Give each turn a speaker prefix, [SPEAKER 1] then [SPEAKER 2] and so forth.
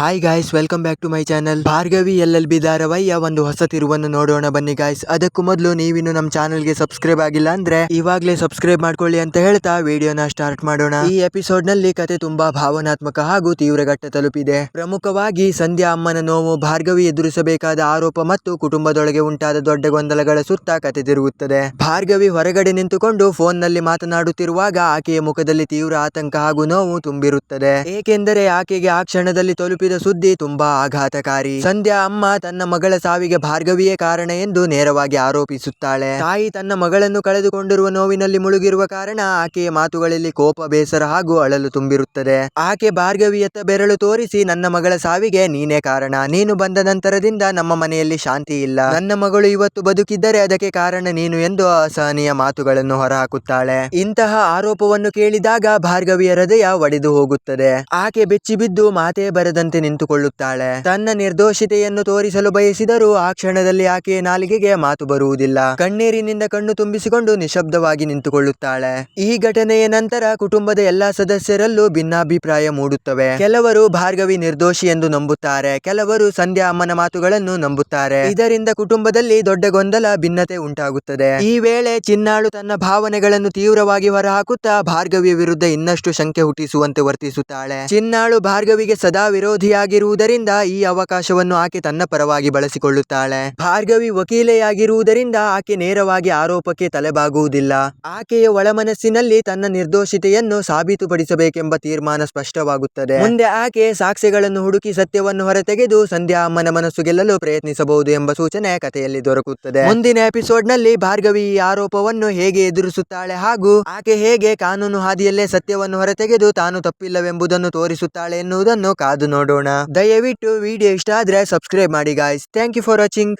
[SPEAKER 1] Hi guys welcome back to my channel Bhargavi L L B ಧಾರಾವಾಹಿಯ ಒಂದು ಹೊಸ ತಿರುವನ್ನು ನೋಡೋಣ ಬನ್ನಿ ಗಾಯ್ಸ್ ಅದಕ್ಕೂ ಮೊದಲು ನೀವಿನ್ನು ನಮ್ಮ ಚಾನಲ್ಗೆ ಸಬ್ಸ್ಕ್ರೈಬ್ ಆಗಿಲ್ಲ ಅಂದ್ರೆ ಇವಾಗಲೇ ಸಬ್ಸ್ಕ್ರೈಬ್ ಮಾಡ್ಕೊಳ್ಳಿ ಅಂತ ಹೇಳ್ತಾ ವಿಡಿಯೋನ ಸ್ಟಾರ್ಟ್ ಮಾಡೋಣ. ಈ ಎಪಿಸೋಡ್ನಲ್ಲಿ ಕತೆ ತುಂಬಾ ಭಾವನಾತ್ಮಕ ಹಾಗೂ ತೀವ್ರಘಟ್ಟ ತಲುಪಿದೆ. ಪ್ರಮುಖವಾಗಿ ಸಂಧ್ಯಾ ಅಮ್ಮನ ನೋವು, ಭಾರ್ಗವಿ ಎದುರಿಸಬೇಕಾದ ಆರೋಪ ಮತ್ತು ಕುಟುಂಬದೊಳಗೆ ಉಂಟಾದ ದೊಡ್ಡ ಗೊಂದಲಗಳ ಸುತ್ತ ಕತೆ ತಿರುಗುತ್ತದೆ. ಭಾರ್ಗವಿ ಹೊರಗಡೆ ನಿಂತುಕೊಂಡು ಫೋನ್ನಲ್ಲಿ ಮಾತನಾಡುತ್ತಿರುವಾಗ ಆಕೆಯ ಮುಖದಲ್ಲಿ ತೀವ್ರ ಆತಂಕ ಹಾಗೂ ನೋವು ತುಂಬಿರುತ್ತದೆ. ಏಕೆಂದರೆ ಆಕೆಗೆ ಆ ಕ್ಷಣದಲ್ಲಿ ತಲುಪಿದ ಸುದ್ದಿ ತುಂಬಾ ಆಘಾತಕಾರಿ. ಸಂಧ್ಯಾ ಅಮ್ಮ ತನ್ನ ಮಗಳ ಸಾವಿಗೆ ಭಾರ್ಗವಿಯೇ ಕಾರಣ ಎಂದು ನೇರವಾಗಿ ಆರೋಪಿಸುತ್ತಾಳೆ. ತಾಯಿ ತನ್ನ ಮಗಳನ್ನು ಕಳೆದುಕೊಂಡಿರುವ ನೋವಿನಲ್ಲಿ ಮುಳುಗಿರುವ ಕಾರಣ ಆಕೆಯ ಮಾತುಗಳಲ್ಲಿ ಕೋಪ, ಬೇಸರ ಹಾಗೂ ಅಳಲು ತುಂಬಿರುತ್ತದೆ. ಆಕೆ ಭಾರ್ಗವಿಯತ್ತ ಬೆರಳು ತೋರಿಸಿ, ನನ್ನ ಮಗಳ ಸಾವಿಗೆ ನೀನೇ ಕಾರಣ. ನೀನು ಬಂದ ನಂತರದಿಂದ ನಮ್ಮ ಮನೆಯಲ್ಲಿ ಶಾಂತಿ ಇಲ್ಲ. ನನ್ನ ಮಗಳು ಇವತ್ತು ಬದುಕಿದ್ದರೆ ಅದಕ್ಕೆ ಕಾರಣ ನೀನು ಎಂದು ಅಸಹನೀಯ ಮಾತುಗಳನ್ನು ಹೊರಹಾಕುತ್ತಾಳೆ. ಇಂತಹ ಆರೋಪವನ್ನು ಕೇಳಿದಾಗ ಭಾರ್ಗವಿಯ ಹೃದಯ ಒಡೆದು ಹೋಗುತ್ತದೆ. ಆಕೆ ಬೆಚ್ಚಿ ಬಿದ್ದು ಮಾತೇ ಬರದಂತೆ ನಿಂತುಕೊಳ್ಳುತ್ತಾಳೆ. ತನ್ನ ನಿರ್ದೋಷಿತೆಯನ್ನು ತೋರಿಸಲು ಬಯಸಿದರೂ ಆ ಕ್ಷಣದಲ್ಲಿ ಆಕೆಯ ನಾಲಿಗೆಗೆ ಮಾತು ಬರುವುದಿಲ್ಲ. ಕಣ್ಣೀರಿನಿಂದ ಕಣ್ಣು ತುಂಬಿಸಿಕೊಂಡು ನಿಶಬ್ದವಾಗಿ ನಿಂತುಕೊಳ್ಳುತ್ತಾಳೆ. ಈ ಘಟನೆಯ ನಂತರ ಕುಟುಂಬದ ಎಲ್ಲಾ ಸದಸ್ಯರಲ್ಲೂ ಭಿನ್ನಾಭಿಪ್ರಾಯ ಮೂಡುತ್ತವೆ. ಕೆಲವರು ಭಾರ್ಗವಿ ನಿರ್ದೋಷಿ ಎಂದು ನಂಬುತ್ತಾರೆ. ಕೆಲವರು ಸಂಧ್ಯಾ ಅಮ್ಮನ ಮಾತುಗಳನ್ನು ನಂಬುತ್ತಾರೆ. ಇದರಿಂದ ಕುಟುಂಬದಲ್ಲಿ ದೊಡ್ಡ ಗೊಂದಲ, ಭಿನ್ನತೆ ಉಂಟಾಗುತ್ತದೆ. ಈ ವೇಳೆ ಚಿನ್ನಾಳು ತನ್ನ ಭಾವನೆಗಳನ್ನು ತೀವ್ರವಾಗಿ ಹೊರಹಾಕುತ್ತಾ ಭಾರ್ಗವಿಯ ವಿರುದ್ಧ ಇನ್ನಷ್ಟು ಶಂಕೆ ಹುಟ್ಟಿಸುವಂತೆ ವರ್ತಿಸುತ್ತಾಳೆ. ಚಿನ್ನಾಳು ಭಾರ್ಗವಿಗೆ ಸದಾ ವಿರೋಧಿಯಾಗಿರುವುದರಿಂದ ಈ ಅವಕಾಶವನ್ನು ಆಕೆ ತನ್ನ ಪರವಾಗಿ ಬಳಸಿಕೊಳ್ಳುತ್ತಾಳೆ. ಭಾರ್ಗವಿ ವಕೀಲೆಯಾಗಿರುವುದರಿಂದ ಆಕೆ ನೇರವಾಗಿ ಆರೋಪಕ್ಕೆ ತಲೆಬಾಗುವುದಿಲ್ಲ. ಆಕೆಯ ಒಳಮನಸ್ಸಿನಲ್ಲಿ ತನ್ನ ನಿರ್ದೋಷಿತೆಯನ್ನು ಸಾಬೀತುಪಡಿಸಬೇಕೆಂಬ ತೀರ್ಮಾನ ಸ್ಪಷ್ಟವಾಗುತ್ತದೆ. ಮುಂದೆ ಆಕೆ ಸಾಕ್ಷ್ಯಗಳನ್ನು ಹುಡುಕಿ ಸತ್ಯವನ್ನು ಹೊರತೆಗೆದು ಸಂಧ್ಯಾ ಅಮ್ಮನ ಮನಸ್ಸು ಗೆಲ್ಲಲು ಪ್ರಯತ್ನಿಸಬಹುದು ಎಂಬ ಸೂಚನೆ ಕಥೆಯಲ್ಲಿ ದೊರಕುತ್ತದೆ. ಮುಂದಿನ ಎಪಿಸೋಡ್ನಲ್ಲಿ ಭಾರ್ಗವಿ ಈ ಆರೋಪವನ್ನು ಹೇಗೆ ಎದುರಿಸುತ್ತಾಳೆ ಹಾಗೂ ಆಕೆ ಹೇಗೆ ಕಾನೂನು ಹಾದಿಯಲ್ಲೇ ಸತ್ಯವನ್ನು ಹೊರತೆಗೆದು ತಾನು ತಪ್ಪಿಲ್ಲವೆಂಬುದನ್ನು ತೋರಿಸುತ್ತಾಳೆ ಎನ್ನುವುದನ್ನು ಕಾದು ನೋಡೋಣ. ದಯವಿಟ್ಟು ವಿಡಿಯೋ ಇಷ್ಟ ಆದ್ರೆ ಸಬ್ಸ್ಕ್ರೈಬ್ ಮಾಡಿ guys thank you for watching